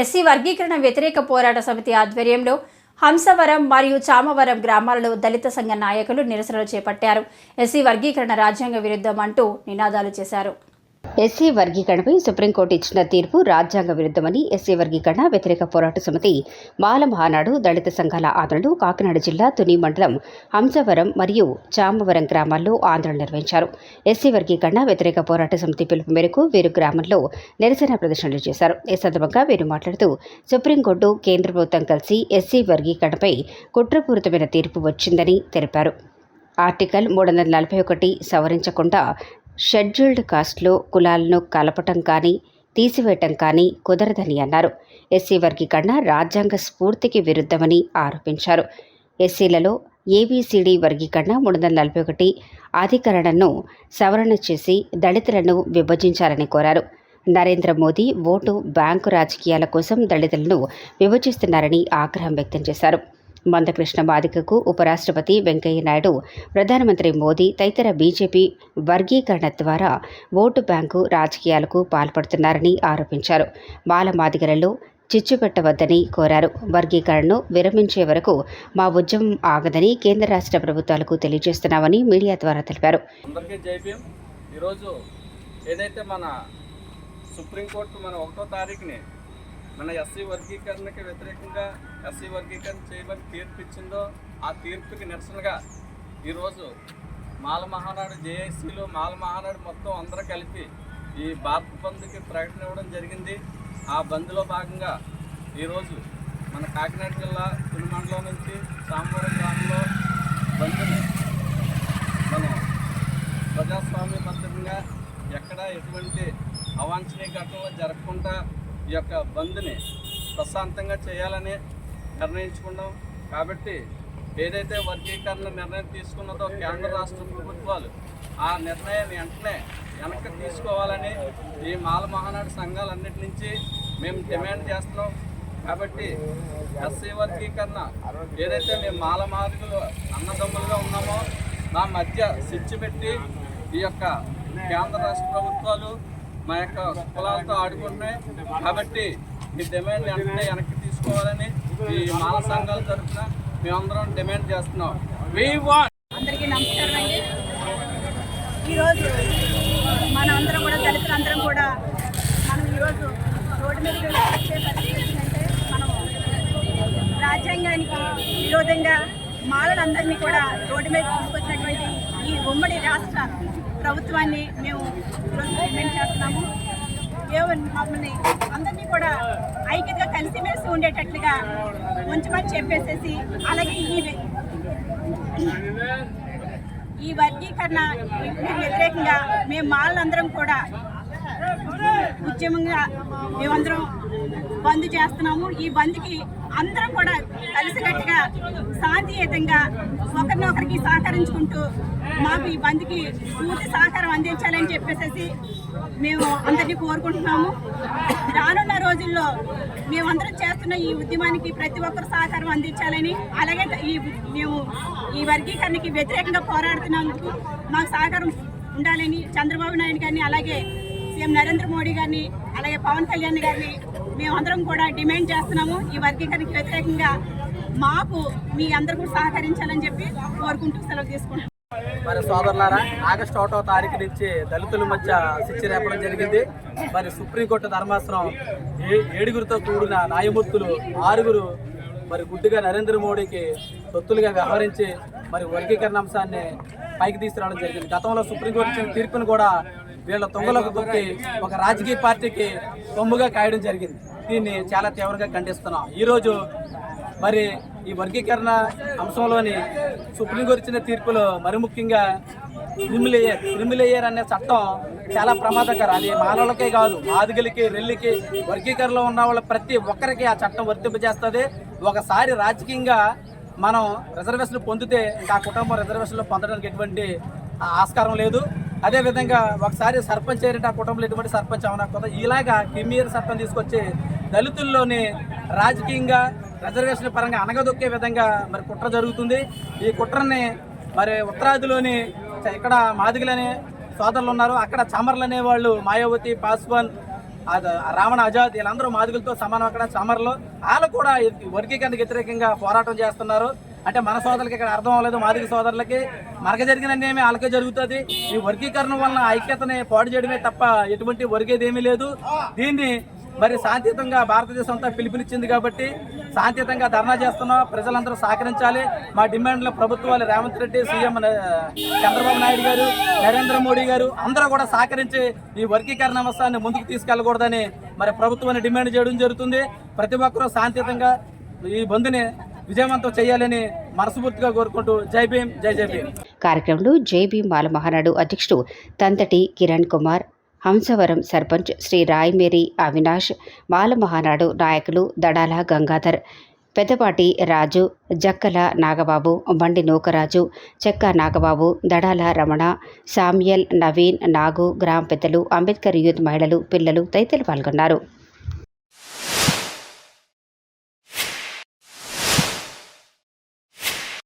SC వర్గీకరణ వ్యతిరేక పోరాట సమితి ఆధ్వర్యంలో హంసవరం మరియు చామవరం గ్రామాలలో దళిత సంఘ నాయకులు నిరసనలు చేపట్టారు. ఎస్సీ వర్గీకరణ రాజ్యాంగ విరుద్ధం అంటూ నినాదాలు చేశారు. ఎస్సీ వర్గీకరణపై సుప్రీంకోర్టు ఇచ్చిన తీర్పు రాజ్యాంగ విరుద్ధమని ఎస్సీ వర్గీకరణ వ్యతిరేక పోరాట సమితి మాల మహానాడు దళిత సంఘాల ఆందోళనలు కాకినాడ జిల్లా తుని మండలం హంసవరం మరియు చామవరం గ్రామాల్లో ఆందోళన నిర్వహించారు. ఎస్సీ వర్గీకరణ వ్యతిరేక పోరాట సమితి పిలుపు మేరకు వీరు గ్రామంలో నిరసన ప్రదర్శనలు చేశారు. ఈ సందర్భంగా వీరు మాట్లాడుతూ సుప్రీంకోర్టు కేంద్ర ప్రభుత్వం కలిసి ఎస్సీ వర్గీకరణపై కుట్రపూరితమైన తీర్పు వచ్చిందని తెలిపారు. ఆర్టికల్ మూడు వందల నలభై ఒకటి సవరించకుండా షెడ్యూల్డ్ కాస్ట్లో కులాలను కలపటం కానీ తీసివేయటం కానీ కుదరదని అన్నారు. ఎస్సీ వర్గీకరణ రాజ్యాంగ స్ఫూర్తికి విరుద్ధమని ఆరోపించారు. ఎస్సీలలో ఏబీసీడీ వర్గీకరణ మూడు వందల నలభై ఒకటి అధికరణను సవరణ చేసి దళితులను విభజించాలని కోరారు. నరేంద్ర మోదీ ఓటు బ్యాంకు రాజకీయాల కోసం దళితులను విభజిస్తున్నారని ఆగ్రహం వ్యక్తం చేశారు. మందకృష్ణ మాదికకు ఉపరాష్ట్రపతి వెంకయ్య నాయుడు ప్రధానమంత్రి మోదీ తదితర బీజేపీ వర్గీకరణ ద్వారా ఓటు బ్యాంకు రాజకీయాలకు పాల్పడుతున్నారని ఆరోపించారు. మాల చిచ్చుపెట్టవద్దని చిచ్చు పెట్టవద్దని కోరారు. వర్గీకరణను విరమించే వరకు మా ఉద్యమం ఆగదని కేంద్ర రాష్ట్ర ప్రభుత్వాలకు తెలియజేస్తున్నామని మీడియా ద్వారా తెలిపారు. ఈరోజు ఏదైతే మన సుప్రీంకోర్టు మన ఒకటో తారీఖుని మన ఎస్సీ వర్గీకరణకి వ్యతిరేకంగా ఎస్సీ వర్గీకరణ చేయమని తీర్పు ఇచ్చిందో ఆ తీర్పుకి నిరసనగా ఈరోజు మాల మహానాడు జేఏసీలో మాల మహానాడు మొత్తం అందరూ కలిపి ఈ భారత్ బంద్కి ప్రకటన ఇవ్వడం జరిగింది. ఆ బంద్లో భాగంగా ఈరోజు మన కాకినాడ జిల్లా తిరుమండలం నుంచి సాంబవరం గ్రామంలో బంద్ని మనం ప్రజాస్వామ్యబద్ధంగా ఎక్కడ ఎటువంటి అవాంఛనీయ ఘటనలు జరగకుండా ఈ యొక్క బంద్ని ప్రశాంతంగా చేయాలని నిర్ణయించుకున్నాం. కాబట్టి ఏదైతే వర్గీకరణ నిర్ణయం తీసుకున్నదో కేంద్ర రాష్ట్ర ప్రభుత్వాలు ఆ నిర్ణయాన్ని వెంటనే వెనక్కి తీసుకోవాలని ఈ మాల మహానాడు సంఘాలన్నిటి నుంచి మేము డిమాండ్ చేస్తున్నాం. కాబట్టి ఎస్సీ వర్గీకరణ ఏదైతే మేము మాల మార్గులు అన్నదమ్ములుగా ఉన్నామో మా మధ్య స్విచ్ పెట్టి ఈ యొక్క కేంద్ర రాష్ట్ర ప్రభుత్వాలు మా యొక్క కులాలతో ఆడుకుంటున్నాయి కాబట్టి మీ డిమాండ్ వెంటనే వెనక్కి తీసుకోవాలని ఈ మాల సంఘాల తరఫున మేమందరం డిమాండ్ చేస్తున్నాం. వీ వాంట్ అందరికీ నమస్కారం అండి. ఈరోజు మన అందరం కూడా దళితులందరం కూడా మనం ఈరోజు రోడ్డు మీద వచ్చే పరిస్థితి ఏంటంటే మనం రాజ్యాంగానికి విరోధంగా మాలలందరినీ కూడా రోడ్డు మీద తీసుకొచ్చినటువంటి ఈ ఉమ్మడి రాష్ట్ర ప్రభుత్వాన్ని మేము డిమాండ్ చేస్తున్నాము. ఏమని మమ్మల్ని అందరినీ కూడా ఐక్యతగా కలిసిమెలిసి ఉండేటట్లుగా ఉంచమని చెప్పేసేసి అలాగే ఈ ఈ వర్గీకరణ వ్యతిరేకంగా మేము మాలందరం కూడా ఉద్యమంగా మేమందరం బంద్ చేస్తున్నాము. ఈ బంద్కి అందరం కూడా కలిసికట్టుగా శాంతియుతంగా ఒకరినొకరికి సహకరించుకుంటూ మాకు ఈ బంద్కి పూర్తి సహకారం అందించాలని చెప్పేసి మేము అందరినీ కోరుకుంటున్నాము. రానున్న రోజుల్లో మేమందరం చేస్తున్న ఈ ఉద్యమానికి ప్రతి ఒక్కరు సహకారం అందించాలని అలాగే ఈ మేము ఈ వర్గీకరణకి వ్యతిరేకంగా పోరాడుతున్నందుకు మాకు సహకారం ఉండాలని చంద్రబాబు నాయుడు గారిని అలాగే సీఎం నరేంద్ర మోడీ గారిని అలాగే పవన్ కళ్యాణ్ గారిని మేమందరం కూడా డిమాండ్ చేస్తున్నాము. ఈ వర్గీకరణకి వ్యతిరేకంగా మాకు మీ అందరూ కూడా సహకరించాలని చెప్పి కోరుకుంటూ సెలవు తీసుకుంటున్నాం. మరి సోదరులారా ఆగస్టు ఒకటో తారీఖు నుంచి దళితుల మధ్య శిక్ష రేపడం జరిగింది. మరి సుప్రీంకోర్టు ధర్మాసనం ఏ ఏడుగురితో కూడిన న్యాయమూర్తులు ఆరుగురు మరి గుడ్డుగా నరేంద్ర మోడీకి తొత్తులుగా వ్యవహరించి మరి వర్గీకరణ అంశాన్ని పైకి తీసుకురావడం జరిగింది. గతంలో సుప్రీంకోర్టు ఇచ్చిన తీర్పును కూడా వీళ్ళ తొంగలకు దొక్కి ఒక రాజకీయ పార్టీకి తొమ్ముగా కాయడం జరిగింది. దీన్ని చాలా తీవ్రంగా ఖండిస్తున్నాం. ఈరోజు మరి ఈ వర్గీకరణ అంశంలోని సుప్రీంకోర్టు ఇచ్చిన తీర్పులో మరి ముఖ్యంగా క్రిమిలేయర్ క్రిమిలేయర్ అనే చట్టం చాలా ప్రమాదకరం. అది మానవులకే కాదు మాదిగలకి రెల్లికి వర్గీకరణలో ఉన్న వాళ్ళ ప్రతి ఒక్కరికి ఆ చట్టం వర్తింపజేస్తుంది. ఒకసారి రాజకీయంగా మనం రిజర్వేషన్లు పొందితే ఇంకా కుటుంబం రిజర్వేషన్లు పొందడానికి ఎటువంటి ఆస్కారం లేదు. అదేవిధంగా ఒకసారి సర్పంచ్ చేరితే ఆ కుటుంబంలో ఎటువంటి సర్పంచ్ అవనకపోతే ఇలాగా క్రిమియర్ చట్టం తీసుకొచ్చి దళితుల్లోని రాజకీయంగా రిజర్వేషన్ పరంగా అనగదొక్కే విధంగా మరి కుట్ర జరుగుతుంది. ఈ కుట్రని మరి ఉత్తరాదిలోని ఇక్కడ మాదిగలనే సోదరులు ఉన్నారు. అక్కడ చమర్లు అనేవాళ్ళు మాయావతి పాస్వాన్ రావణ ఆజాద్ వీళ్ళందరూ మాదిగులతో సమానం అక్కడ సమర్లో వాళ్ళు కూడా వర్గీకరణకు వ్యతిరేకంగా పోరాటం చేస్తున్నారు. అంటే మన సోదరులకి ఇక్కడ అర్థం అవ్వలేదు మాదిగ సోదరులకి. మనకు జరిగిన అన్యాయమే వాళ్ళకే జరుగుతుంది. ఈ వర్గీకరణ వలన ఐక్యతని పాడు చేయడమే తప్ప ఎటువంటి ఒరిగేది ఏమీ లేదు. దీన్ని మరి శాంతియుతంగా భారతదేశం అంతా పిలుపునిచ్చింది కాబట్టి శాంతియుతంగా ధర్నా చేస్తున్నాం ప్రజలందరూ సహకరించాలి. మా డిమాండ్లు ప్రభుత్వాలు రేవంత్ రెడ్డి సీఎం చంద్రబాబు నాయుడు గారు నరేంద్ర మోడీ గారు అందరూ కూడా సహకరించి ఈ వర్గీకరణ అంశాన్ని ముందుకు తీసుకెళ్ళకూడదని మరి ప్రభుత్వాన్ని డిమాండ్ చేయడం జరుగుతుంది. ప్రతి ఒక్కరూ శాంతియుతంగా ఈ బంద్ని విజయవంతం చేయాలని మనస్ఫూర్తిగా కోరుకుంటూ జై భీమ్ జై జై భీమ్. కార్యక్రమంలో జై మాల బాలమహానాడు అధ్యక్షుడు తంతటి కిరణ్ కుమార్ హంసవరం సర్పంచ్ శ్రీ రాయమేరి అవినాష్ బాలమహానాడు నాయకులు దడాల గంగాధర్ పెద్దపాటి రాజు జక్కల నాగబాబు బండి నూకరాజు చెక్క నాగబాబు దడాల రమణ సామ్యల్ నవీన్ నాగు గ్రామ పెద్దలు అంబేద్కర్ యూత్ మహిళలు పిల్లలు తదితరులు పాల్గొన్నారు.